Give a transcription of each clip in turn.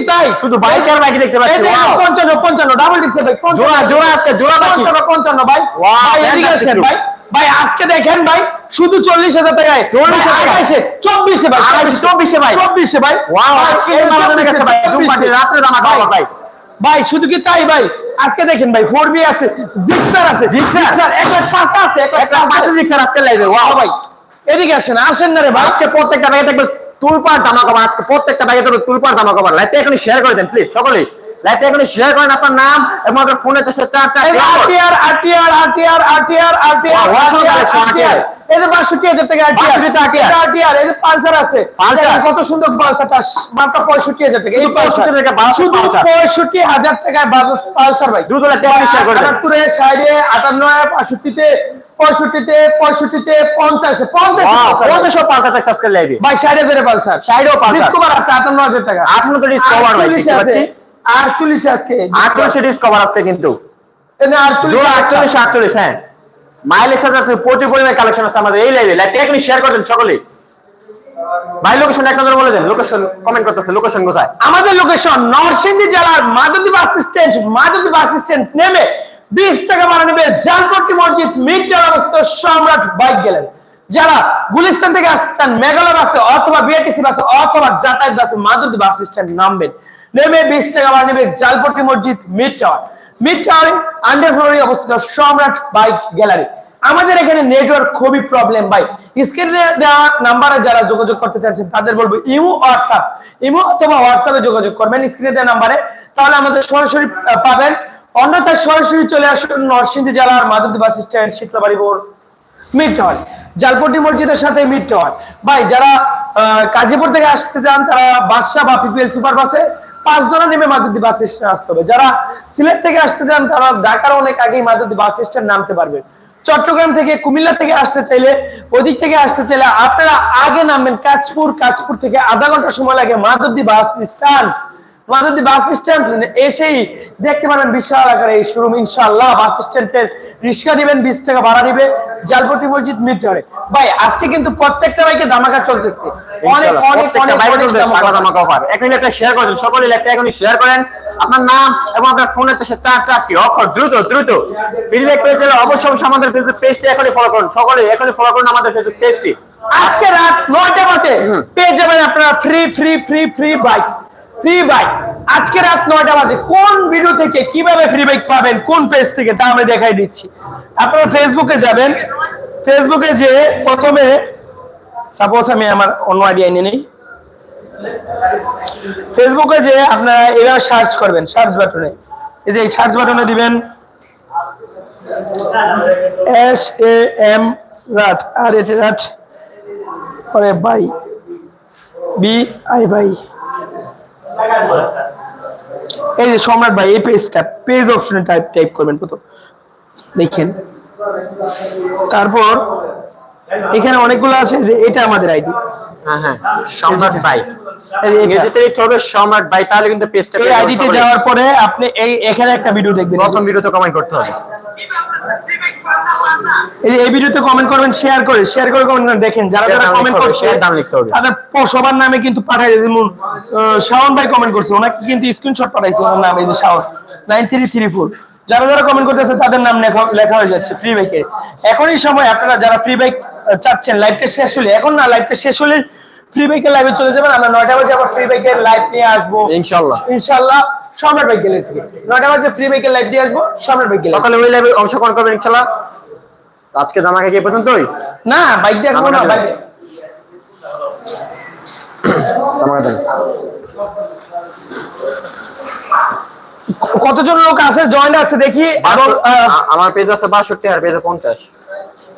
কি তাই? শুধু বাইক আর বাইক দেখতে পাচ্ছি। এই দেখেন, Wow! পঞ্চান্ন পঞ্চান্ন ডাবল ডিক্সের ভাই জোড়া জোড়া আজকে জোড়া বাকি। পঞ্চান্ন পঞ্চান্ন ভাই। Wow, ভাই এদিকে আসেন ভাই। ভাই আজকে দেখেন ভাই শুধু চল্লিশ হাজার টাকায়। 40,000 টাকায়। আড়াইশে চব্বিশে ভাই। চব্বিশে ভাই। চব্বিশে ভাই। ভাই, ভাই। ভাই শুধু কি তাই ভাই? আজকে দেখেন ভাই ফোর বি আছে জিক্সার আছে। জিক্সার? এক লাখ পাঁচটা আছে এক লাখ পাঁচটা। দিচ্ছে আজকে লাইভে ওয়াও ভাই। এদিকে আসেন আসেন না রে ভাই। আজকে প্রত্যেকটা থাকবে তুলপার জামা কাপড় আজকে প্রত্যেকটা ব্যাগে থাকবে তুলপার জামা কাপড়। লাইভটা এখনই শেয়ার করে দেন প্লিজ সকলেই। লাইভটা এখনই শেয়ার করেন আপনার নাম এবং আপনার ফোনে চার চার এই যে RTR RTR RTR RTR RTR Wow, অসাধারণ collection, আরটিআর এই যে 62 হাজার টাকা আরটিআর 62 টা RTR আরটিআর এই যে পালসার আছে। কত সুন্দর পালসারটা মাত্র 65 হাজার টাকা। এই শুধু পালসার 65 টাকা শুধু পালসার। 65 হাজার টাকায় বাজাজ পালসার ভাই। দ্রুত লাইভটা এখনই শেয়ার করে দেন। 78 60 58 65 তে 65 তে 65 তে 50 50 ওয়াও পালসার। কত পাঁচ হাজার আজকে ভাই 60 হাজার পালসার 60 ও ডিসকভার আছে 58 হাজার টাকা। 58 তো ডিসকভার ভাই, 48 দেখতে আছে। পাচ্ছি। 48 আজকে। আটচল্লিশে ডিসকভার আসছে কিন্তু। এনে 48 জোড়া আটচল্লিশ আটচল্লিশ হ্যাঁ। মাইলেজ আছে প্রচুর পরিমাণে কালেকশন আছে আমাদের এই লাইভে লাইভটা এখনই শেয়ার করে দেন সকলেই। ভাই লোকেশন এক নজর বলে দেন। লোকেশন কমেন্ট করতেছে লোকেশন কোথায়? আমাদের লোকেশন নরসিংদী জেলার Madhabdi bus stand Madhabdi bus stand নেমে বিশ টাকা ভাড়া নেবে জালপট্টি মসজিদ মিটার অবস্থিত সম্রাট বাইক গেলেন যারা গুলিস্তান থেকে আসতে চান, মেঘালয় বাসে অথবা বিআরটিসি বাসে অথবা যাতায়াত বাসে মাধবদী বাস স্ট্যান্ড নামবেন। নেমে বিশ টাকা ভাড়া নেবে জালপট্টি মসজিদ, মিড টাওয়ার। মিড টাওয়ারে, আন্ডার অবস্থিত সম্রাট বাইক গ্যালারি। আমাদের এখানে নেটওয়ার্ক খুবই প্রবলেম ভাই। স্ক্রিনে দেওয়া নাম্বারে যারা যোগাযোগ করতে চাচ্ছেন তাদের বলব ইমো হোয়াটসঅ্যাপ ইমো অথবা হোয়াটসঅ্যাপে যোগাযোগ করবেন স্ক্রিনে দেওয়া নাম্বারে তাহলে আমাদের সরাসরি পাবেন অন্যথায় সরাসরি চলে আসুন নরসিংদী জেলার মাধবদী বাস স্ট্যান্ড শীতলাবাড়ি বোর মিড টাওয়ার জালপট্টি মসজিদের সাথে মিড টাওয়ার ভাই, যারা কাজীপুর থেকে আসতে চান, তারা বাদশা বা পিপিএল সুপার বাসে পাঁচ জনা নেমে মাধবদী বাস স্ট্যান্ড আসতে হবে। যারা সিলেট থেকে আসতে চান, তারা ঢাকার অনেক আগেই মাধবদী বাস স্ট্যান্ড নামতে পারবেন চট্টগ্রাম থেকে কুমিল্লা থেকে আসতে চাইলে, ওদিক থেকে আসতে চাইলে আপনারা আগে নামবেন। কাজপুর কাজপুর থেকে আধা ঘণ্টা সময় লাগে Madhabdi bus stand. Madhabdi bus stand এসেই দেখতে পারেন বিশাল আকারে এই শোরুম ইনশাআল্লাহ বাস স্ট্যান্ডের রিক্সা দিবেন বিশ টাকা ভাড়া নিবে জালপট্টি মসজিদ মিটারে ভাই আজকে কিন্তু প্রত্যেকটা বাইকে দামাকা চলতেছে। অনেক অনেক অনেক অনেক দামাকা। জামা কাপড় এখনই একটা শেয়ার শেয়ার করেন। আপনার নাম এবং আপনার ফোনের চার চার চারটি অক্ষর? দ্রুত দ্রুত। ফিডব্যাক পেয়ে গেলে অবশ্যই অবশ্যই আমাদের ফেসবুক পেজটি এখনই ফলো করুন। সকলেই এখনই ফলো করুন আমাদের ফেসবুক পেজটি আজকে রাত নয়টা বাজে। হুম। পেয়ে যাবেন আপনারা free free free free bike free bike আজকে রাত নয়টা বাজে। কোন ভিডিও থেকে কীভাবে ফ্রি বাইক পাবেন, কোন পেজ থেকে, তা আমি দেখাই দিচ্ছি। আপনারা ফেসবুকে যাবেন। ফেসবুকে যে প্রথমে সাপোজ আমি আমার অন্য আইডিয়া এনে নেই। ফেসবুকে যে আপনারা এভাবে সার্চ করবেন সার্চ বাটনে এই যে সার্চ বাটনে দিবেন এস এ এম রাট আর এটি রাট করে বাই। B I by. এই যে সম্রাট ভাই, এই পেজটা পেজ অপশনে টাইপ টাইপ করবেন প্রথম। দেখেন। তারপর, এখানে অনেকগুলো আছে যে এটা আমাদের আইডি হ্যাঁ হ্যাঁ। সম্রাট ভাই। সম্রাট ভাই তাহলে কিন্তু পেজটা এই আইডিতে যাওয়ার পরে আপনি এই এখানে একটা ভিডিও দেখবেন। প্রথম ভিডিওতে কমেন্ট করতে হবে। এই ভিডিওতে কমেন্ট করবেন শেয়ার করে শেয়ার করে কমেন্ট করেন দেখেন যারা যারা কমেন্ট লিখতে করছে share লিখতে হবে। তাদের সবার নামে কিন্তু পাঠাই যেমন শাওন ভাই কমেন্ট করছে ওনাকে কিন্তু স্ক্রিনশট পাঠাইছে ওনার নাম এই যে শাওন। থ্রি থ্রি ফোর যারা যারা কমেন্ট করতেছে তাদের নাম লেখা লেখা হয়ে যাচ্ছে ফ্রি বাইকে এখনই সময় আপনারা যারা ফ্রি বাইক চাচ্ছেন লাইভটা শেষ হলে এখন না লাইভটা শেষ হলে ফ্রি বাইকের লাইভে চলে যাবেন। আমরা নয়টা বাজে আবার ফ্রি বাইকের লাইভ নিয়ে আসব। ইনশাআল্লাহ ইনশাল্লাহ সম্রাট বাইক গেলে থেকে। নয়টা বাজে ফ্রি বাইকের লাইভ নিয়ে আসব সম্রাট বাইক গেলে সকালে ওই লাইভে অংশগ্রহণ করবেন ইনশাআল্লাহ আজকে জামাকে কি পর্যন্তই? না বাইক দেখব না বাইক কতজন লোক আছে? জয়েন আছে দেখি। আমার পেজ আছে বাষট্টি আর পেজে পঞ্চাশ।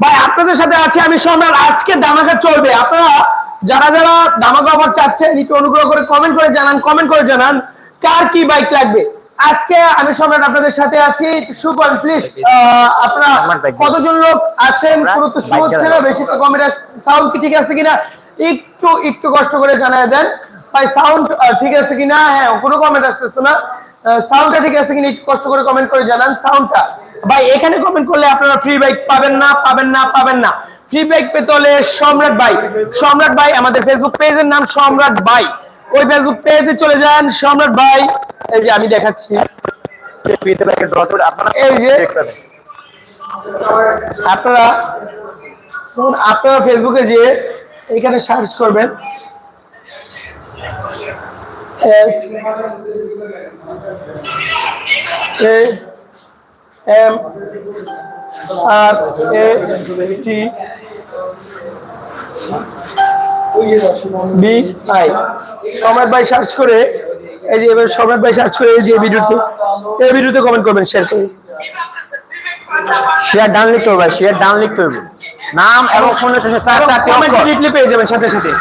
ভাই আপনাদের সাথে আছি আমি সম্রাট আজকে দামাকা চলবে। আপনারা যারা যারা দামাকা অফার চাচ্ছেন একটু অনুগ্রহ করে কমেন্ট করে জানান কমেন্ট করে জানান কার কি বাইক লাগবে। আজকে আমি সম্রাট আপনাদের সাথে আছি। সুপন প্লিজ আপনারা কতজন লোক আছেন? পুরো তো শো হচ্ছে না বেশি তো কমেন্ট সাউন্ড কি ঠিক আছে কিনা? একটু একটু কষ্ট করে জানায় দেন। ভাই সাউন্ড ঠিক আছে কিনা? হ্যাঁ কোনো কমেন্ট আসতেছে না। সাউন্ডটা ঠিক আছে কিনা? একটু কষ্ট করে কমেন্ট করে জানান সাউন্ডটা ভাই এখানে কমেন্ট করলে আপনারা ফ্রি বাইক পাবেন না পাবেন না পাবেন না। ফ্রি বাইক পেতে সম্রাট ভাই। সম্রাট ভাই, আমাদের ফেসবুক পেজের নাম সম্রাট ভাই। ওই ফেসবুক পেজে চলে যান সম্রাট ভাই। এই যে আমি দেখাচ্ছি। এই যে আপনারা আপনারা ফেসবুকে যে এখানে সার্চ করবেন। S M R A T B I Samrat ভাই সার্চ করে এই যে এবার সম্রাট ভাই সার্চ করে এই যে ভিডিওতে এই ভিডিওতে কমেন্ট করবেন শেয়ার করে শেয়ার ডাউন লিখতে হবে শেয়ার ডাউন লিখতে হবে নাম এবং ফোন চার চারটি কমেন্ট অক্ষর। পেয়ে যাবেন সাথে সাথে।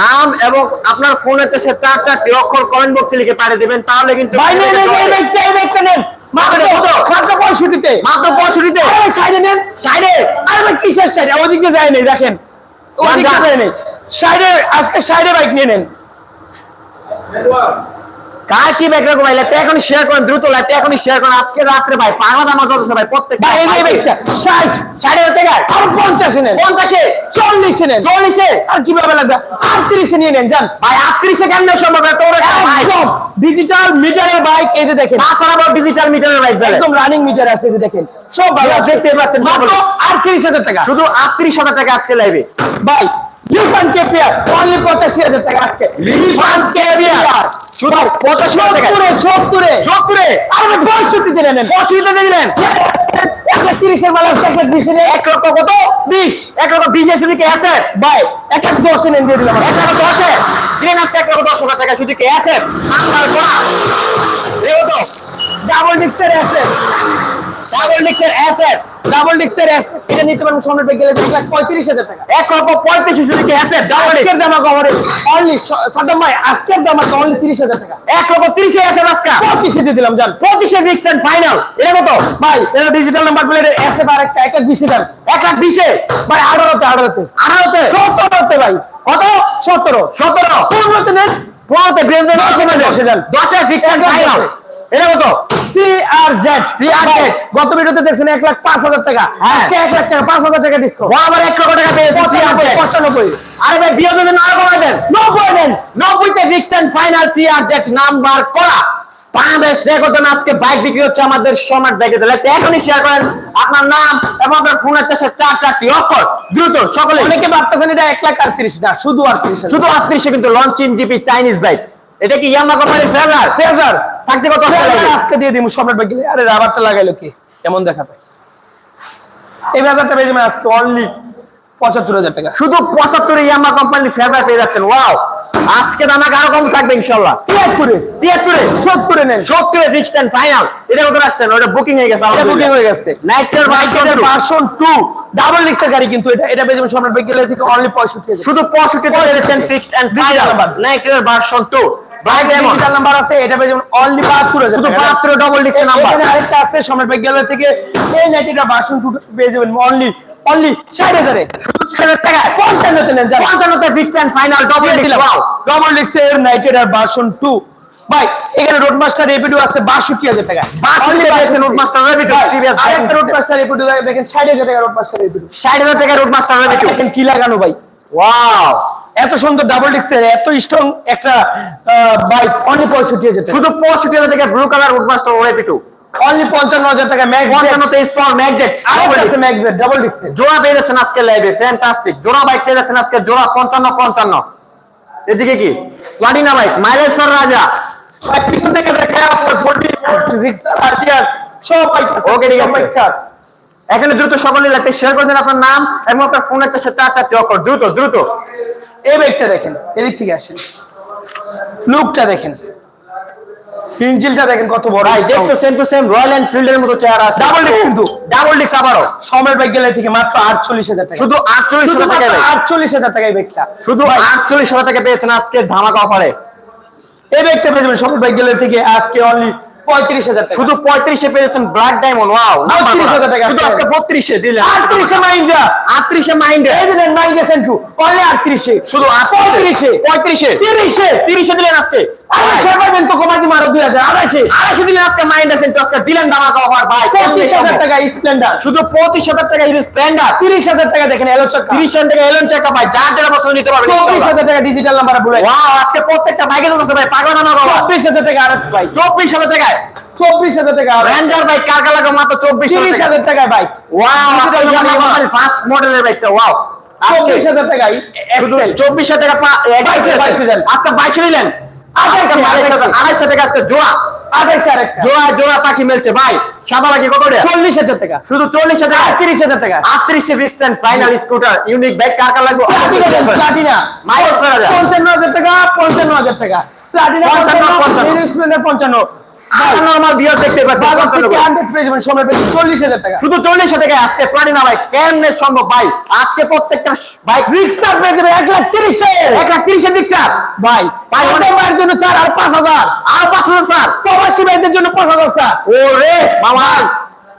নাম এবং আপনার ফোনের সে চার চারটি অক্ষর কমেন্ট বক্সে লিখে পাঠিয়ে দেবেন তাহলে কিন্তু মাত্র কত? মাত্র পঁয়ষট্টিতে। মাত্র পঁয়ষট্টিতে? সাইডে নেন। সাইডে? আরে ভাই কিসের সাইডে? ওদিকে যায় নেই দেখেন। ওদিকে যায় নেই। সাইডে আজকে সাইডে বাইক নিয়ে নেন। কার কি ব্যাগ ভাই? লাইভটা এখনই শেয়ার করেন দ্রুত লাইভটা এখনই শেয়ার করেন। আজকে রাত্রে ভাই পাগল আমার যত ভাই প্রত্যেক ভাই এই যে। ব্যাগটা ষাট হতে গেল আর পঞ্চাশে নেন পঞ্চাশে? চল্লিশে নেন। চল্লিশে? আর কীভাবে লাগবে? আটত্রিশে নিয়ে নেন যান। ভাই আটত্রিশে কেন সম্ভব না তোর ভাই একদম। ডিজিটাল মিটারের বাইক এই যে দেখেন। তাছাড়া আবার ডিজিটাল মিটারের বাইক একদম রানিং মিটার আছে এই যে দেখেন। সব ভালো দেখতে পাচ্ছেন মাত্র সকলে। আটত্রিশ হাজার টাকা। শুধু আটত্রিশ হাজার টাকা আজকে লাইভে ভাই লিফান কেপিয়ার অনলি পঁচাশি হাজার টাকা আজকে। Lifan KPR. শুধু পঁচাশি হাজার টাকা। সত্তরে সত্তরে। আরে ভাই পঁয়ষট্টি দিলে নেন। অসুবিধা দিয়ে দিলেন এক লাখ তিরিশের মাল আছে এক লাখ বিশে এক লক্ষ কত? বিশ। এক লক্ষ বিশ শুধু কে আছে। ভাই এক লাখ দশে নেন দিয়ে দিলাম। এক লক্ষ দশে দিলেন আজকে এক লক্ষ দশ হাজার টাকা শুধু কে আছে। নাম্বার করা। এও তো। ডাবল ডিক্সের আছে। ডাবল ডিক্সের অ্যাসেট ডাবল ডিক্সের আছে এটা নিতে পারেন সোনার গেলে এক লাখ পঁয়ত্রিশ হাজার টাকা। এক লক্ষ পঁয়ত্রিশ শুধু কে আছে ডাবল আজকের দাম কভারে অনলি সাদ্দাম ভাই আজকের দাম আছে অনলি তিরিশ হাজার টাকা। এক লক্ষ তিরিশে আছে আজকে? পঁচিশে দিয়ে দিলাম জান। পঁচিশে ফিক্সড এন্ড ফাইনাল এটা কত? ভাই এটা ডিজিটাল নাম্বার প্লেট এসে আর একটা এক লাখ বিশ হাজার। এক লাখ বিশে ভাই আঠারোতে আঠারোতে। আঠারোতে? সতেরোতে ভাই। কত? সতেরো। সতেরো। পনেরোতে নেন। পনেরোতে ব্রেঞ্জের দশে যান। দশে ফিক্সড এন্ড ফাইনাল এটা কত? গত ভিডিওতে দেখছেন লাখ টাকা। হ্যাঁ। আজকে এক লাখ টাকা পাঁচ হাজার টাকা ডিসকাউন্ট আবার এক লক্ষ টাকা পেয়েছে পঁচানব্বই CRZ আরে ভাই বিয়ে দেবেন আরও কমাই দেন নব্বই দেন নব্বইতে fixed and final CRZ number করা। বাংলাদেশ রেকর্ড আজকে বাইক বিক্রি হচ্ছে আমাদের সমাজ বাইকে দিলে। এখনই শেয়ার করেন আপনার নাম এবং আপনার ফোনের চাষে চার চারটি অক্ষর। দ্রুত সকলে। অনেকে ভাবতেছেন এটা এক লাখ আটত্রিশ না শুধু আটত্রিশ। শুধু আটত্রিশে কিন্তু লঞ্চিং জিপি চাইনিজ বাইক এটা কি ইয়ামা কোম্পানির ফেজার ফেজার থাকছে কত আজকে দিয়ে দিব সম্রাট ব্যাগ আরে রাবারটা লাগাইলো কি? কেমন দেখাতে এই বাজারটা পেয়ে যাবেন আজকে অনলি পঁচাত্তর হাজার টাকা। শুধু পঁচাত্তরে ইয়ামা কোম্পানির ফেজার পেয়ে যাচ্ছেন। ওয়াও আজকে দামাকে আরও কম থাকবে ইনশাল্লাহ তিয়াত্তরে। তিয়াত্তরে? সত্তরে নেন। সত্তরে ফিক্সড এন্ড ফাইনাল এটা কত রাখছেন? ওটা বুকিং হয়ে গেছে এটা বুকিং হয়ে গেছে। নাইটের বাইকের ভার্সন টু ডাবল লিক্সের গাড়ি কিন্তু এটা। এটা যাবেন সম্রাট ব্যাগ থেকে অনলি পঁয়ষট্টি হাজার। শুধু পঁয়ষট্টি টাকা দিচ্ছেন fixed and final. নাইটের version two black diamond digital number আছে এটা পেয়ে যাবেন অনলি বাহাত্তর হাজার শুধু টাকা। মাত্র ডবল ডিক্সের নাম্বার এখানে আরেকটা আছে সম্রাট ব্যাগ থেকে এই নাইটিটা ভার্সন টু পেয়ে যাবেন অনলি অনলি ষাট হাজারে। টাকা। পঞ্চান্নতে নেন যান। পঞ্চান্নতে ফিক্সড এন্ড ফাইনাল ডবল ডিক্স ওয়াও ডবল ডিক্সের নাইটেড আর ভার্সন টু ভাই এখানে রোড মাস্টার রেপিডো আছে বাষট্টি হাজার টাকা। 62 টাকা দিয়েছেন Road Master Rapido, serious আরেকটা রোড মাস্টার রেপিডো দেখেন ষাট হাজার টাকা রোড মাস্টার রেপিডো ষাট হাজার টাকা রোড মাস্টার রেভিটিউ দেখেন কি লাগানো ভাই। ওয়াও এত সুন্দর ডাবল ডিক্সের এত স্ট্রং একটা বাইক অনলি পঁয়ষট্টি হাজার শুধু পঁয়ষট্টি হাজার টাকা ব্লু কালার রোড মাস্টার রেভিটিউ অনলি পঞ্চান্ন হাজার টাকা পঞ্চান্নতে স্পর ম্যাগজেট ম্যাক্স ডাবল ডিক্সের জোড়া পেয়ে যাচ্ছেন আজকে লাইভে ফ্যান্টাস্টিক জোড়া বাইক পেয়ে যাচ্ছেন আজকে জোড়া পঞ্চান্ন পঞ্চান্ন। এদিকে কি? প্লাটিনা বাইক মাইলেজ ফর রাজা পিছন থেকে দেখা আরটিআর সব বাইক Okay, ঠিক আছে। এখানে দ্রুত সকলে লাগবে শেয়ার করে দিন আপনার নাম এবং আপনার ফোনের চাষে চার চারটি অক্ষর। দ্রুত দ্রুত। এই ব্যাগটা দেখেন এদিক থেকে আসেন। লুকটা দেখেন। ইঞ্জিলটা দেখেন কত বড়। ভাই দেখতো সেম টু সেম রয়্যাল এনফিল্ডের মতো চেয়ার আছে। Disc কিন্তু। ডাবল ডিস্ক আবারও। সময়ের ব্যাগ গেলে থেকে মাত্র আটচল্লিশ হাজার টাকা। শুধু আটচল্লিশ হাজার টাকা ভাই। আটচল্লিশ হাজার টাকা এই ব্যাগটা শুধু আটচল্লিশ হাজার টাকা পেয়েছেন আজকে ধামাকা অফারে এই ব্যাগটা পেয়ে যাবেন। সময়ের ব্যাগ গেলে থেকে আজকে অনলি পঁয়ত্রিশ হাজার শুধু পঁয়ত্রিশে পেয়েছেন ব্ল্যাক ডায়মন্ড ওয়াও 32,000 টাকা শুধু। আজকে বত্রিশে দিলেন। আটত্রিশে মাইন্ডা। আটত্রিশে মাইন্ডে। এই দিলেন মাইন্ডা সেন্টু। অনলি আটত্রিশে। শুধু পঁয়ত্রিশে পঁয়ত্রিশে। তিরিশে। তিরিশে দিলেন আজকে। পাবেন তো কমাই দিম আরও দুই হাজার আড়াইশে। আড়াইশে দিলেন আজকে মাইন্ড আছেন আজকে দিলেন দামাকা অফার ভাই। পঁচিশ হাজার টাকা স্প্লেন্ডার শুধু পঁচিশ হাজার টাকা স্প্লেন্ডার তিরিশ হাজার টাকা দেখেন এলো চাকা তিরিশ হাজার টাকা এলেন চেক ভাই যার যেটা পছন্দ নিতে পারবেন চব্বিশ হাজার টাকা ডিজিটাল নাম্বার বলে ওয়াও আজকে প্রত্যেকটা বাইকে চলতেছে ভাই পাগল না বাবা। চব্বিশ হাজার টাকা ভাই চব্বিশ হাজার টাকায়। চব্বিশ হাজার টাকা রেঞ্জার বাইক কার কার লাগে মাত্র চব্বিশ তিরিশ হাজার টাকায় বাইক ওয়াও আজকে Digital number ইয়ামাহা Yamaha। কোম্পানির ফার্স্ট মডেলের বাইকটা ওয়াও চব্বিশ হাজার টাকায় চব্বিশ হাজার টাকা পা- এ, বাইশে, বাইশে, বাইশে আজকে বাইশে নিলেন? আড়াইশে, আজকে বাইশে আড়াইশে। হাজার- আড়াইশো টাকা আজকে জোড়া জোড়া জোড়া পাখি মিলছে ভাই। সাদা পাখি কত চল্লিশ হাজার টাকা। শুধু চল্লিশ হাজার টাকা? আটত্রিশ হাজার টাকা। আটত্রিশে fixed final scooter unique bag কার কার লাগবে? প্লাটিনা। পঞ্চান্ন হাজার টাকা পঞ্চান্ন হাজার টাকা। প্লাটিনা পঞ্চান্ন, পঞ্চান্ন। নর্মাল বিয়ার দেখতে বাজার থেকে 55 হান্ড্রেড পেয়ে যাবেন সময় চল্লিশ হাজার টাকা। শুধু চল্লিশ টাকা আজকে প্লাটিনা বাইক কেমনে সম্ভব ভাই? আজকে প্রত্যেকটা বাইক রিক্সার পেয়ে যাবে লাখ লাখ ভাই ভাই, অনেক- ভাইয়ের জন্য চার আর পাঁচ হাজার। আর পাঁচ হাজার স্যার? প্রবাসী ভাইদের জন্য পাঁচ হাজার স্যার। ওরে মামা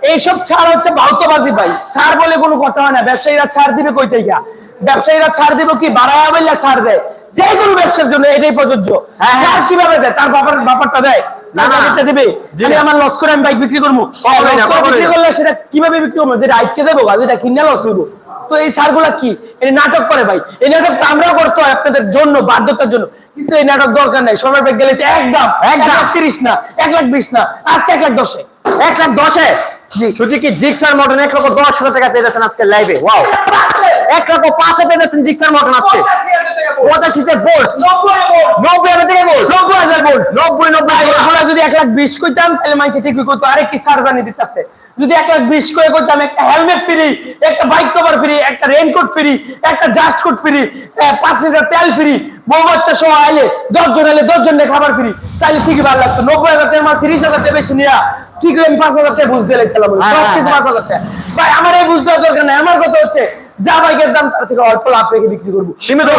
এইসব ছাড় হচ্ছে ভাউতবাজি ভাই। ছাড় বলে কোনো কথা হয় না ব্যবসায়ীরা ছাড় দিবে কই থেকে ব্যবসায়ীরা ছাড় দিব কি? বাড়ায়া বললে ছাড় দেয়। যে কোনো ব্যবসার জন্য এটাই প্রযোজ্য। হ্যাঁ, হ্যাঁ। ছাড় কীভাবে দেয়? তার বাবার ব্যাপারটা দেয়। না, না। বাবারটা দিবে। যদি আমার লস করে আমি বাইক বিক্রি করব। কখনোই না, লস করে কখনোই বিক্রি করলে সেটা কীভাবে বিক্রি করব? যেটা আইকে দেবো বা যেটা কিনে লস হইব তো এই ছাড়গুলা কি? এটা নাটক করে ভাই। এই নাটকটা আমরাও করতে হয় আপনাদের জন্য বাধ্যতার জন্য। কিন্তু এই নাটক দরকার নাই। সময় ব্যাগ গেলে একদম এক লাখ তিরিশ না এক লাখ বিশ না আচ্ছা এক লাখ দশে। এক লাখ দশে। সুজুকি জিক্সার মডেল এক লক্ষ দশ হাজার টাকা পেয়ে যাচ্ছেন আজকে লাইভে ওয়াও এক লক্ষ পাঁচে পেয়ে যাচ্ছেন জিক্সার মডেল আজকে। পঁচাশিতে বোল্ট নব্বই হাজার বোল্ট নব্বই হাজার নব্বই নব্বই। আমরা যদি এক লাখ বিশ কইতাম তাহলে মানুষ ঠিকই কইতো আরে কি সার্জানি দিতেছে যদি এক লাখ বিশ করে কইতাম একটা হেলমেট ফ্রি একটা বাইক কভার ফ্রি একটা রেইনকোট ফ্রি একটা জাস্ট কোট ফ্রি পাঁচ লিটার তেল ফ্রি বউ বাচ্চা সহ আইলে দশ জন আইলে দশ জনের খাবার ফ্রি তাহলে ঠিকই ভালো লাগতো। নব্বই হাজার টাকা তিরিশ হাজার বেশি নিয়া ঠিক আমি পাঁচ হাজার টাকা বুঝতে লাগছিলাম। পাঁচ হাজার টাকা ভাই আমার এই বুঝতে দরকার নাই। আমার কথা হচ্ছে যা বাইকের দাম তার থেকে অল্প লাভ রেখে বিক্রি করব। সীমিত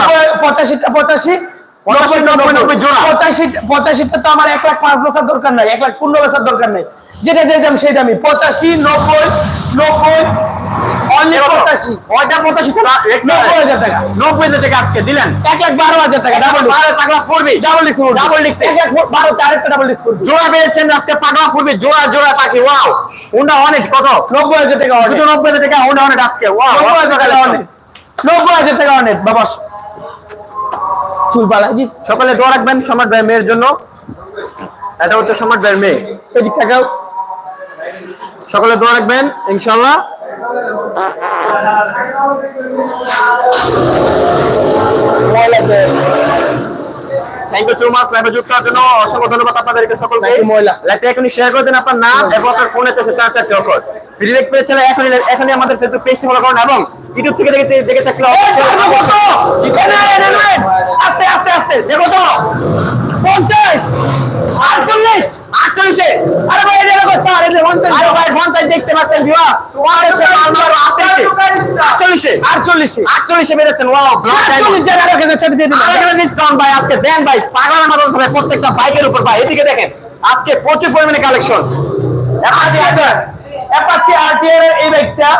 পঁচাশিটা পঁচাশি পঁচাশিটা তো আমার এক লাখ পাঁচ বছর দরকার নাই এক লাখ পনেরো বছর দরকার নাই। যেটা যে দাম সেই দামি পঁচাশি নব্বই নব্বই অনলি পঁচাশি। ওইটা পঁচাশিতে রেট নব্বই হাজার টাকা। নব্বই হাজার টাকা আজকে দিলেন। এক লাখ বারো হাজার টাকা ডাবল বারো টাকা পড়বি ডাবল ডিস্ক ডাবল ডিস্ক এক লাখ বারোতে আরেকটা ডাবল ডিস্ক করবি জোড়া পেয়েছেন আজকে পাগলা পড়বি জোড়া জোড়া পাখি ওয়াও হোন্ডা অনেক কত? নব্বই হাজার টাকা অনেক নব্বই হাজার টাকা হোন্ডা অনেক আজকে ওয়াও নব্বই হাজার টাকা অনেক নব্বই হাজার টাকা অনেক বাবা। চুল পালাই দিস। সকালে দোয়া রাখবেন সমাজ ভাই মেয়ের জন্য। এটা হচ্ছে সমাজ ভাইয়ের মেয়ে। এদিক সকলে দোয়া রাখবেন ইনশাল্লাহ। থ্যাংক ইউ সো মাচ লাইভে যুক্ত হওয়ার জন্য অসংখ্য ধন্যবাদ আপনাদেরকে সকলকে। ময়লা। লাইভটা এখনই শেয়ার করে দেন আপনার নাম এবং আপনার ফোনে এসে চার চারটি এখনই এখনই আমাদের ফেসবুক পেজটি ফলো করুন এবং ইউটিউব থেকে দেখে দেখে থাকলে আস্তে আস্তে আস্তে। দেখো তো! পঞ্চাশ! আটচল্লিশ আটচল্লিশে আরে ভাই এটা দেখো স্যার এটা পঞ্চাশ আরে ভাই পঞ্চাশ দেখতে পাচ্ছেন ভিউয়ার্স আটচল্লিশে। আটচল্লিশে। আটচল্লিশে। বেরোচ্ছেন ওয়াও আটচল্লিশ জায়গা রেখে ছেড়ে দিয়ে দিলাম আরেকটা ডিসকাউন্ট ভাই আজকে দেন ভাই পাগলার মতো হবে প্রত্যেকটা বাইকের উপর ভাই। এদিকে দেখেন আজকে প্রচুর পরিমাণে কালেকশন অ্যাপাচি আরটিআর এই বাইকটা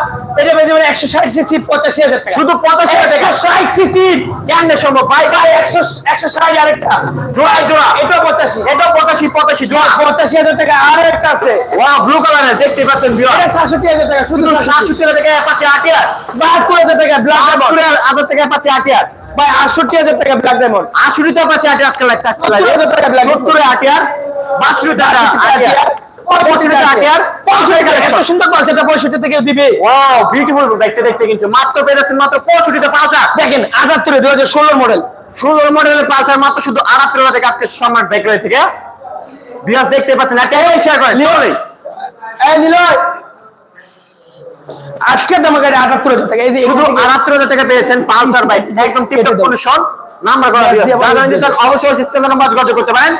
এটা বেজে মানে একশো ষাট সিসি পঁচাশি হাজার টাকা। শুধু পঁচাশি হাজার টাকা। একশো ষাট সিসি কেমনে সম্ভব? ভাই ভাই একশো একশো ষাট আরেকটা। জোড়া জোড়া। এটা পঁচাশি এটা পঁচাশি পঁচাশি জোড়া। পঁচাশি হাজার টাকা আরও একটা আছে। ওয়াও ব্লু কালারের দেখতে পাচ্ছেন এটা ভিউয়ার সাতষট্টি হাজার টাকা শুধু শুধু সাতষট্টি। হাজার টাকা পাচ্ছে আটিয়ার বাহাত্তর হাজার টাকা ব্ল্যাক ডায়মন্ড বাহাত্তর হাজার টাকা পাচ্ছে আটিয়ার ভাই আটষট্টি হাজার টাকা ব্ল্যাক ডায়মন্ড আশুরিতে পাচ্ছে আজকাল একটা সত্তর হাজার টাকা বাষট্টি টাকা মডেল ষোলো মডেলের পালসার মাত্র শুধু আজকে সম্রাট বেকারি থেকে। বিয়াস দেখতে পাচ্ছেন শেয়ার করেন। নিলয়। আজকের দাম আটাত্তর হাজার টাকা। এই যে আটাত্তর হাজার টাকা পেয়েছেন পালসার বাইক। একদম টিপটপ কন্ডিশন নাম্বার করা দিয়ে নিতে অবশ্যই নাম্বার যোগাযোগ করতে পারেন।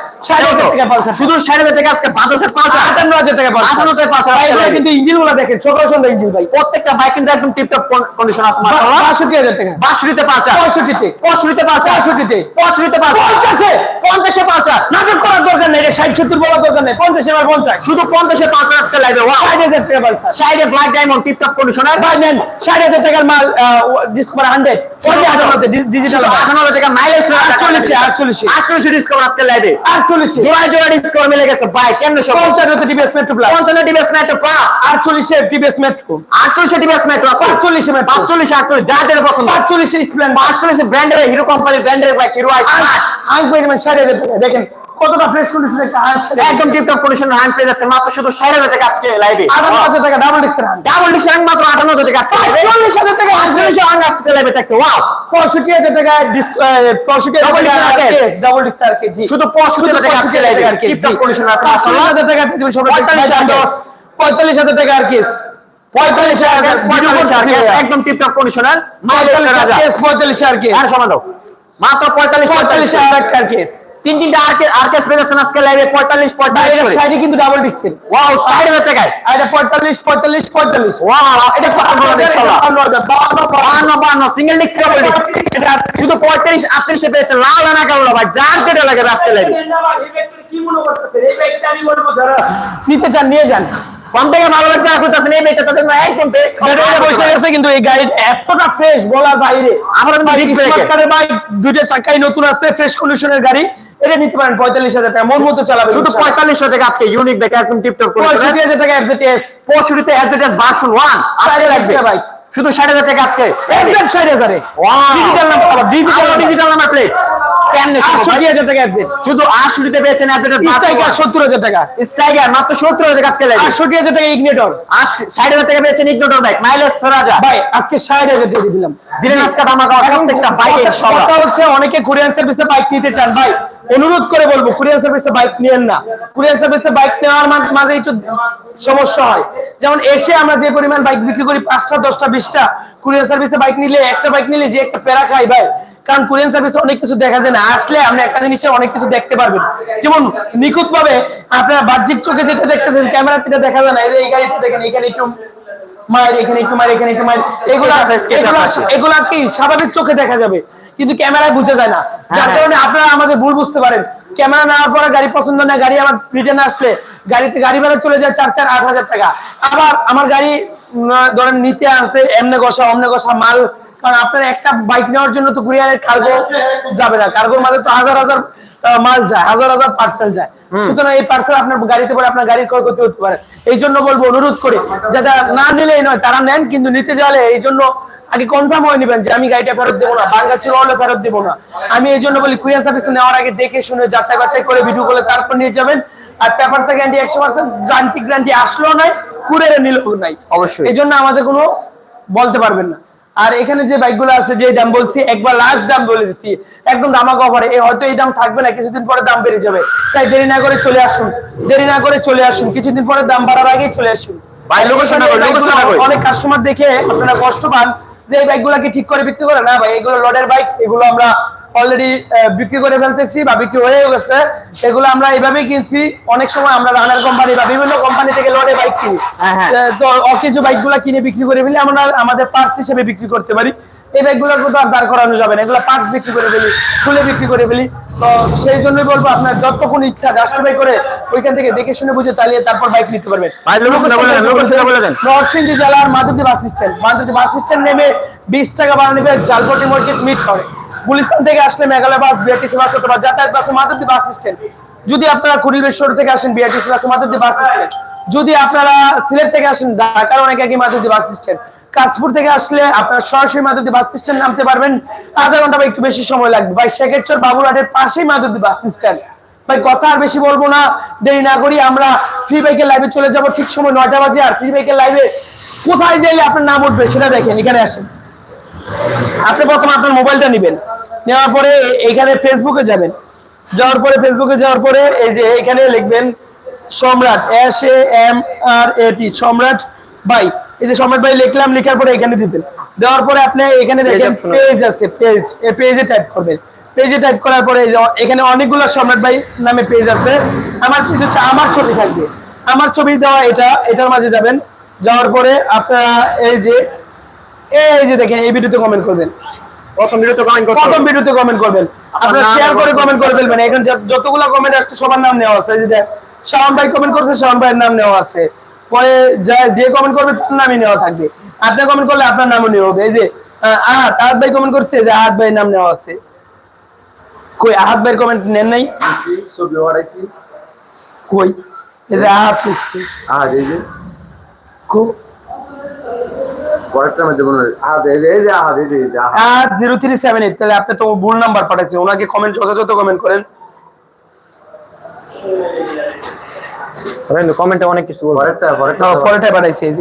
শুধু ষাট হাজার টাকা আজকে বাজাজের পালসার আটান্ন হাজার টাকা আটান্ন হাজার পালসার ভাই, আজকে এগুলো live। কিন্তু ইঞ্জিনগুলো দেখেন সকাল সন্ধ্যা ইঞ্জিন ভাই। প্রত্যেকটা বাইক কিন্তু একদম টিপটপ কন্ডিশন আছে বাষট্টি হাজার টাকা। বাষট্টিতে পালসার পঁয়ষট্টিতে। পঁয়ষট্টিতে পালসার পঁয়ষট্টিতে। পঁয়ষট্টিতে পালসার পঞ্চাশে। পঞ্চাশে পাঁচা নাটক করার দরকার নেই ষাট সত্তর বলার দরকার নেই পঞ্চাশ এবার পঞ্চাশ। শুধু পঞ্চাশে পাঁচা আজকে ষাট হাজার টাকা সাইডে ব্ল্যাক ডায়মন্ড টিপটপ কন্ডিশনার ভাই নেন ষাট হাজার টাকার মাল ডিসকভার হান্ড্রেড ডিজিটাল টাকা মাইলেজ আটচল্লিশে আটচল্লিশে। আটচল্লিশে। ডিসকাউন্ট আজকে লাইভে আটচল্লিশে। জোড়ায় জোড়া ডিসকাউন্ট মিলে গেছে। ভাই কেন সব? পঞ্চান্নতে টিভিএস মেট্রো প্লাস পঞ্চান্ন ডিভাইস মেট্রো প্লাস আটচল্লিশে টিভিএস মেট্রো আটচল্লিশে ডিভাইস মেট্রো পাঁচচল্লিশে মেট্রো আটচল্লিশে আটচল্লিশ। যাদের পছন্দ। পাঁচচল্লিশে স্প্লেন্ডার আটচল্লিশে ব্র্যান্ডের হিরো কোম্পানির ব্র্যান্ডের বাইক হিরো আই আজ পেয়ে যাবেন ষাট দেখেন। কতটা ফ্রেশ কন্ডিশন একটা একদম টিপটপ কন্ডিশনের হ্যান্ড পেয়ে যাচ্ছে মাত্র শুধু ষাট হাজার টাকা আজকে লাইভে আঠারো হাজার টাকা ডাবল ডিক্সের হাঁস ডাবল ডিসকাউন্ট মাত্র আটান্ন হাজার টাকা চল্লিশ হাজার টাকা আটচল্লিশে আজকে লাইভে থাকছে ওয়াও পঁয়ষট্টি হাজার টাকা পঁয়ষট্টি ডাবল আর কেজি শুধু পঁয়ষট্টি হাজার টাকা আজকে লাইভে টিপটপ কন্ডিশন আছে পঁয়তাল্লিশ হাজার টাকা পৃথিবীর সব পঁয়তাল্লিশ হাজার। পঁয়তাল্লিশ হাজার টাকা আর কেস পঁয়তাল্লিশ হাজার পঁয়তাল্লিশ হাজার একদম টিপটপ কন্ডিশনার মাইলেজ পঁয়তাল্লিশ আর কেস আর সমান মাত্র পঁয়তাল্লিশ পঁয়তাল্লিশ পঁয়তাল্লিশ হাজার আর কেস তিন তিনটা আরকে আরকেস পেয়ে যাচ্ছেন আজকে লাইভে পঁয়তাল্লিশ পঁয়তাল্লিশ করে। সাইডে কিন্তু ডাবল ওয়াও টাকায় এটা পঁয়তাল্লিশ পঁয়তাল্লিশ পঁয়তাল্লিশ। ওয়াও এটা কত বড় ইনশাআল্লাহ বান্ন হাজার, বান্ন, বান্ন। বান্ন বান্ন সিঙ্গেল ডিস্ক ডাবল এটা শুধু পঁয়ত্রিশ আটত্রিশে পেয়েছে লাল আনা কালো ভাই যার কেটে লাগে আজকে লাইভে নিতে চান নিয়ে যান। কম থেকে ভালো লাগছে আর করতেছেন এই মেয়েটা তাদের জন্য একদম বেস্ট ব্যাটারি বসে গেছে কিন্তু এই গাড়ি এতটা ফ্রেশ বলার বাইরে। আমার বাইক দুইটা চাকাই নতুন আছে ফ্রেশ কন্ডিশনের গাড়ি। এটা নিতে পারেন পঁয়তাল্লিশ হাজার টাকা। মন মতো চালাবে শুধু পঁয়তাল্লিশশো টাকা আজকে ইউনিক দেখে একদম টিপটপ করে পঁয়ষট্টি হাজার টাকা এফজেটিএস পঁয়ষট্টিতে এফজেটিএস ভার্সন ওয়ান আগে লাগবে। ভাই। শুধু ষাট হাজার টাকা আজকে। একদম ষাট হাজারে। Digital number digital digital number plate কেমনে আটষট্টি হাজার টাকা এফজেট শুধু আটষট্টিতে পেয়েছেন অ্যাডভার্টাইজ স্ট্রাইকার সত্তর হাজার টাকা। স্ট্রাইকার মাত্র সত্তর হাজার টাকা আজকে লাগবে আটষট্টি হাজার টাকা ইগনেটর আর টাকা পেয়েছেন ইগনোটর বাইক মাইলেজ রাজা ভাই আজকে ষাট হাজার টাকা দিয়ে দিলাম। দিলেন আজকে ধামাকা প্রত্যেকটা বাইক ইনশাআল্লাহ কথা হচ্ছে অনেকে কোরিয়ান সার্ভিসে বাইক নিতে চান। ভাই অনুরোধ করে বলব কোরিয়ান সার্ভিসে বাইক নিয়েন না। কোরিয়ান সার্ভিসে বাইক নেওয়ার মাঝে একটু সমস্যা হয়। যেমন এসে আমরা যে পরিমাণ বাইক বিক্রি করি পাঁচটা দশটা বিশটা কোরিয়ান সার্ভিসে বাইক নিলে একটা বাইক নিলে যে একটা প্যারা খাই ভাই কারণ কোরিয়ান সার্ভিসে অনেক কিছু দেখা যায় না। আসলে আপনি একটা জিনিসে অনেক কিছু দেখতে পারবেন। যেমন নিখুঁত ভাবে আপনারা বাহ্যিক চোখে যেটা দেখতেছেন ক্যামেরাতে দেখা যায় না। এই যে এই গাড়িটা দেখেন এখানে একটু মায়ের এখানে একটু মায়ের এখানে একটু মায়ের। এগুলা কি স্বাভাবিক চোখে দেখা যাবে? কিন্তু ক্যামেরায় বুঝে যায় না। যার হ্যাঁ। কারণে আপনারা আমাদের ভুল বুঝতে পারেন। ক্যামেরা নেওয়ার পরে গাড়ি পছন্দ না গাড়ি আমার রিটার্ন আসলে। গাড়িতে গাড়ি ভাড়া চলে যায় চার চার আট হাজার টাকা। আবার আমার গাড়ি ধরেন নিতে আনতে এমনে গসা অমনে গসা মাল কারণ আপনার একটা বাইক নেওয়ার জন্য তো কুরিয়ারের কার্গো যাবে না। কার্গোর মাঝে তো হাজার হাজার মাল যায় হাজার হাজার পার্সেল যায়। সুতরাং এই পার্সেল আপনার গাড়িতে করে আপনার গাড়ির ক্রয় করতে হতে পারে। এই জন্য বলব অনুরোধ করে যারা না নিলেই নয় তারা নেন কিন্তু নিতে গেলে এই জন্য আগে কনফার্ম হয়ে নেবেন যে আমি গাড়িটা ফেরত দেবো না বাঙ্গা ছিল হলে ফেরত দেবো না। আমি এই জন্য বলি কুরিয়ার সার্ভিস নেওয়ার আগে দেখে শুনে যাচাই বাছাই করে ভিডিও করলে তারপর নিয়ে যাবেন। আর পেপার গ্যারান্টি একশো পার্সেন্ট যান্ত্রিক গ্যারান্টি আসলেও নাই কুরিয়ারে নিলেও নাই। অবশ্যই। এই জন্য আমাদের কোনো বলতে পারবেন না। আর এখানে যে বাইকগুলো আছে যে দাম বলছি একবার লাস্ট দাম বলে দিচ্ছি একদম দামা কভারে এই হয়তো এই দাম থাকবে না কিছুদিন পরে দাম বেড়ে যাবে। তাই দেরি না করে চলে আসুন। দেরি না করে চলে আসুন। কিছুদিন পরে দাম বাড়ার আগেই চলে আসুন। অনেক কাস্টমার দেখে আপনারা কষ্ট পান যে এই বাইকগুলোকে ঠিক করে বিক্রি করে? না ভাই এগুলো লডের বাইক এগুলো আমরা অলরেডি বিক্রি করে ফেলতেছি বা বিক্রি হয়ে গেছে এগুলো আমরা এইভাবেই কিনছি। অনেক সময় আমরা রানার কোম্পানি বা বিভিন্ন কোম্পানি থেকে লডে বাইক কিনি। হ্যাঁ, হ্যাঁ। তো অকেজো বাইকগুলো কিনে বিক্রি করে ফেলি আমরা আমাদের পার্টস হিসেবে বিক্রি করতে পারি। এই বাইকগুলোর কোথাও আর দাঁড় করানো যাবে না এগুলো পার্টস বিক্রি করে ফেলি খুলে বিক্রি করে ফেলি। তো সেই জন্যই বলব আপনার যতক্ষণ ইচ্ছা জাস্টিফাই করে ওইখান থেকে দেখে শুনে বুঝে চালিয়ে তারপর বাইক নিতে পারবেন। নরসিংদী জেলার Madhabdi bus stand Madhabdi bus stand নেমে বিশ টাকা ভাড়া নেবে জালপটি মসজিদ মিট করে। গুলিস্তান থেকে আসলে মেঘালয় বাস বিআরটিসি বাস অথবা যাতায়াত বাসে মাধবদী বাস স্ট্যান্ড। যদি আপনারা কুড়িলবেশ্বর থেকে আসেন বিআরটিসি বাসে মাধবদী বাস স্ট্যান্ড। যদি আপনারা সিলেট থেকে আসেন, ঢাকার অনেক আগে মাধবদী বাস স্ট্যান্ড। কাশপুর থেকে আসলে আপনারা সরাসরি মাধবদী বাস স্ট্যান্ড নামতে পারবেন। আধা ঘণ্টা বা একটু বেশি সময় লাগবে। ভাই, শেখেরচর বাবুরহাটের পাশেই মাধবদী বাস স্ট্যান্ড। ভাই, কথা আর বেশি বলব না, দেরি না করি, আমরা ফ্রি বাইকের লাইভে চলে যাব ঠিক সময় নয়টা বাজে, আর ফ্রি বাইকের লাইভে কোথায় যাইলে আপনার নাম উঠবে সেটা দেখেন, এখানে আসেন। আপনি প্রথমে আপনার মোবাইলটা নেবেন। নেওয়ার পরে এখানে ফেসবুকে যাবেন। যাওয়ার পরে ফেসবুকে যাওয়ার পরে এই যে এখানে লিখবেন সম্রাট S A M R A টি সম্রাট বাই এই যে সম্রাট বাই লিখলাম লেখার পরে এখানে দিবেন। দেওয়ার পরে আপনি এখানে দেখেন পেজ আছে পেজ। এই পেজে টাইপ করবেন। পেজে টাইপ করার পরে এখানে অনেকগুলো সম্রাট ভাই নামে পেজ আছে। আমার পেজ হচ্ছে আমার ছবি থাকবে। আমার ছবি দেওয়া এটা এটার মাঝে যাবেন। যাওয়ার পরে আপনারা এই যে এই যে দেখেন এই ভিডিওতে কমেন্ট করবেন। প্রথম ভিডিওতে কমেন্ট করতে প্রথম ভিডিওতে কমেন্ট করবেন। আপনারা শেয়ার করে কমেন্ট করে ফেলবেন। এখানে যত- যতগুলো কমেন্ট আসছে সবার নাম নেওয়া আছে। এই যে শাওন ভাই কমেন্ট করছে শাওন ভাইয়ের নাম নেওয়া আছে। পরে যে কমেন্ট করবে তার নামই নেওয়া থাকবে। আপনি কমেন্ট করলে আপনার নামও নেওয়া হবে। এই যে আহ, আহাত আহাত ভাই কমেন্ট করছে যে আহাত ভাইয়ের নাম নেওয়া আছে। কই আহাত ভাইয়ের কমেন্ট নেন নাই? কই? এই যে আহাত লিখছে এই যে। কো- এই তাহলে আপনি তো ভুল নাম্বার পাঠাচ্ছেন ওনাকে কমেন্ট যথাযথ কমেন্ট করেন। কমেন্টে অনেক কিছু পরেরটা হ্যাঁ, পাঠাইছে এই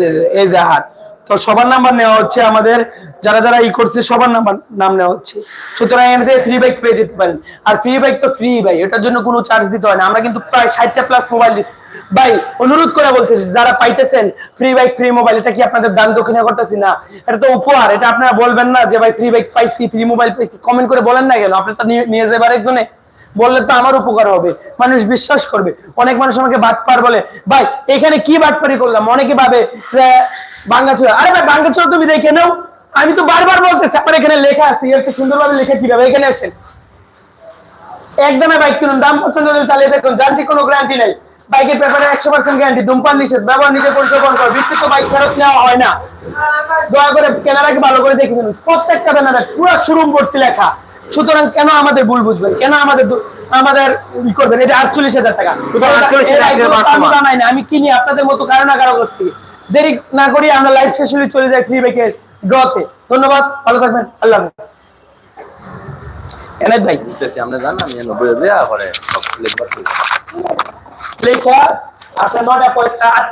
যে। এই যে হাত। তো সবার নাম্বার নেওয়া হচ্ছে আমাদের যারা যারা ই করছে সবার নাম্বার নাম নেওয়া হচ্ছে। সুতরাং এখান থেকে ফ্রি বাইক পেয়ে যেতে পারেন। আর ফ্রি বাইক তো ফ্রি ভাই এটার জন্য কোনো চার্জ দিতে হয় না। আমরা কিন্তু প্রায় ষাটটা প্লাস মোবাইল দিচ্ছি। ভাই অনুরোধ করে বলতেছি যারা পাইতেছেন ফ্রি বাইক ফ্রি মোবাইল এটা কি আপনাদের দান দক্ষিণা করতেছি না? এটা তো উপহার এটা আপনারা বলবেন না যে ভাই ফ্রি বাইক পাইছি ফ্রি মোবাইল পাইছি। কমেন্ট করে বলেন না কেন? আপনার নিয়ে যাবার একজনে। বললে তো আমার উপকার হবে। মানুষ বিশ্বাস করবে। অনেক মানুষ আমাকে বাটপার বলে, ভাই, এখানে কি বাটপারি করলাম? অনেকে ভাবে বাঙ্গাচুরা আরে ভাই বাঙ্গাচুরা তুমি দেখে নাও। আমি তো বারবার বলতেছি, আমার এখানে লেখা আছে এর সুন্দরভাবে লেখা কীভাবে? এখানে আসেন। একদমে বাইক কিনুন, দাম পছন্দ চালিয়ে দেখুন যান্ত্রিক কোনো গ্যারান্টি নেই। বাইকের ব্যাপারে একশো পার্সেন্ট গ্যারান্টি ধূমপান নিষেধ, ব্যবহার নিজে পরিচালনা করা বিস্তৃত বাইক ফেরত নেওয়া হয় না। দয়া করে কেনারাকে ভালো করে দেখে নিন। প্রত্যেকটা ব্যানারে পুরো শোরুম ভর্তি লেখা। সুতরাং কেন আমাদের ভুল বুঝবেন? কেন আমাদের আমাদের ই করবেন? এটা আটচল্লিশ হাজার টাকা। শুধু 48,000 এর টাকা আগে তো আমি জানাই না। আমি কিনি আপনাদের মতো কারও না কারও কাছ থেকে দেরি না করি আমরা লাইভ সেশনে চলে যাই ফ্রি বাইকের ড্রতে ধন্যবাদ। ভালো থাকবেন। আল্লাহ হাফেজ। এনায়ত ভাই। আমরা জান নব্বই করে লেখা আপনার নটা পয়সা আটটা